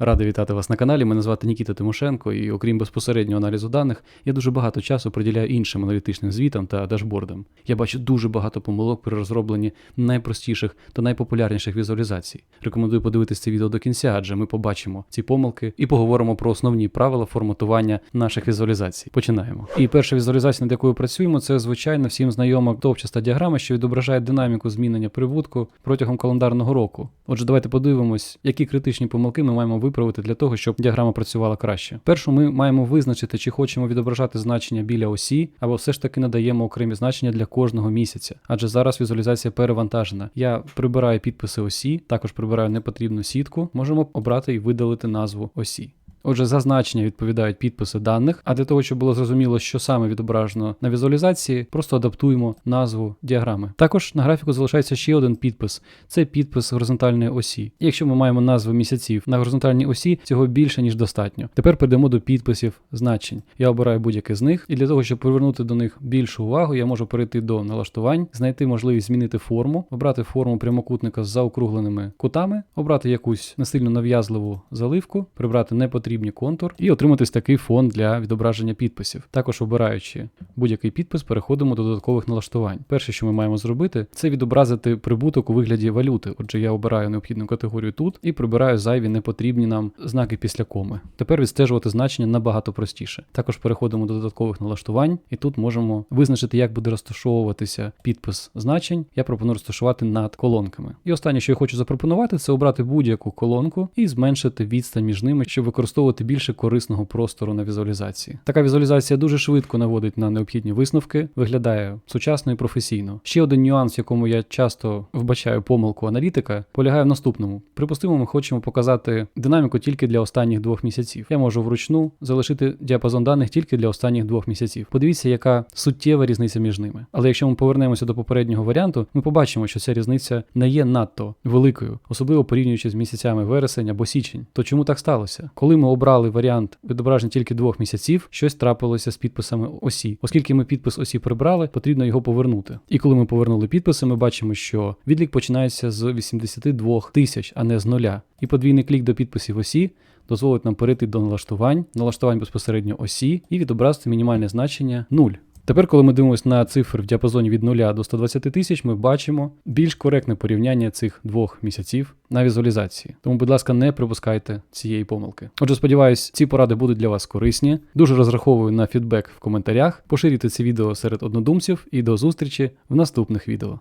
Радий вітати вас на каналі. Мене звати Нікіта Тимошенко, і окрім безпосереднього аналізу даних, я дуже багато часу приділяю іншим аналітичним звітам та дашбордам. Я бачу дуже багато помилок при розробленні найпростіших та найпопулярніших візуалізацій. Рекомендую подивитися це відео до кінця, адже ми побачимо ці помилки і поговоримо про основні правила форматування наших візуалізацій. Починаємо. І перша візуалізація, над якою працюємо, це звичайно всім знайома топчаста діаграма, що відображає динаміку змінення прибутку протягом календарного року. Отже, давайте подивимось, які критичні помилки ми маємо виправити для того, щоб діаграма працювала краще. Першу ми маємо визначити, чи хочемо відображати значення біля осі, або все ж таки надаємо окремі значення для кожного місяця. Адже зараз візуалізація перевантажена. Я прибираю підписи осі, також прибираю непотрібну сітку. Можемо обрати і видалити назву осі. Отже, за значення відповідають підписи даних, а для того, щоб було зрозуміло, що саме відображено на візуалізації, просто адаптуємо назву діаграми. Також на графіку залишається ще один підпис це підпис горизонтальної осі. Якщо ми маємо назви місяців на горизонтальній осі, цього більше ніж достатньо. Тепер перейдемо до підписів значень. Я обираю будь-який з них, і для того, щоб привернути до них більшу увагу, я можу перейти до налаштувань, знайти можливість змінити форму, обрати форму прямокутника з заокругленими кутами, обрати якусь не сильно нав'язливу заливку, прибрати непотрібні контур і отримати такий фон для відображення підписів. Також обираючи будь-який підпис, переходимо до додаткових налаштувань. Перше, що ми маємо зробити, це відобразити прибуток у вигляді валюти. Отже, я обираю необхідну категорію тут і прибираю зайві непотрібні нам знаки після коми. Тепер відстежувати значення набагато простіше. Також переходимо до додаткових налаштувань, і тут можемо визначити, як буде розташовуватися підпис значень. Я пропоную розташувати над колонками. І останнє, що я хочу запропонувати, це обрати будь-яку колонку і зменшити відстань між ними, щоб використовувати більше корисного простору на візуалізації. Така візуалізація дуже швидко наводить на необхідні висновки, виглядає сучасно і професійно. Ще один нюанс, якому я часто вбачаю помилку аналітика, полягає в наступному. Припустимо, ми хочемо показати динаміку тільки для останніх двох місяців. Я можу вручну залишити діапазон даних тільки для останніх двох місяців. Подивіться, яка суттєва різниця між ними. Але якщо ми повернемося до попереднього варіанту, ми побачимо, що ця різниця не є надто великою, особливо порівнюючи з місяцями вересень або січень. То чому так сталося? Коли обрали варіант відображення тільки двох місяців, щось трапилося з підписами осі. Оскільки ми підпис осі прибрали, потрібно його повернути. І коли ми повернули підписи, ми бачимо, що відлік починається з 82 тисяч, а не з нуля. І подвійний клік до підписів осі дозволить нам перейти до налаштувань, налаштувань безпосередньо осі і відобразити мінімальне значення 0. Тепер, коли ми дивимося на цифри в діапазоні від 0 до 120 тисяч, ми бачимо більш коректне порівняння цих двох місяців на візуалізації. Тому, будь ласка, не припускайте цієї помилки. Отже, сподіваюсь, ці поради будуть для вас корисні. Дуже розраховую на фідбек в коментарях. Поширюйте це відео серед однодумців і до зустрічі в наступних відео.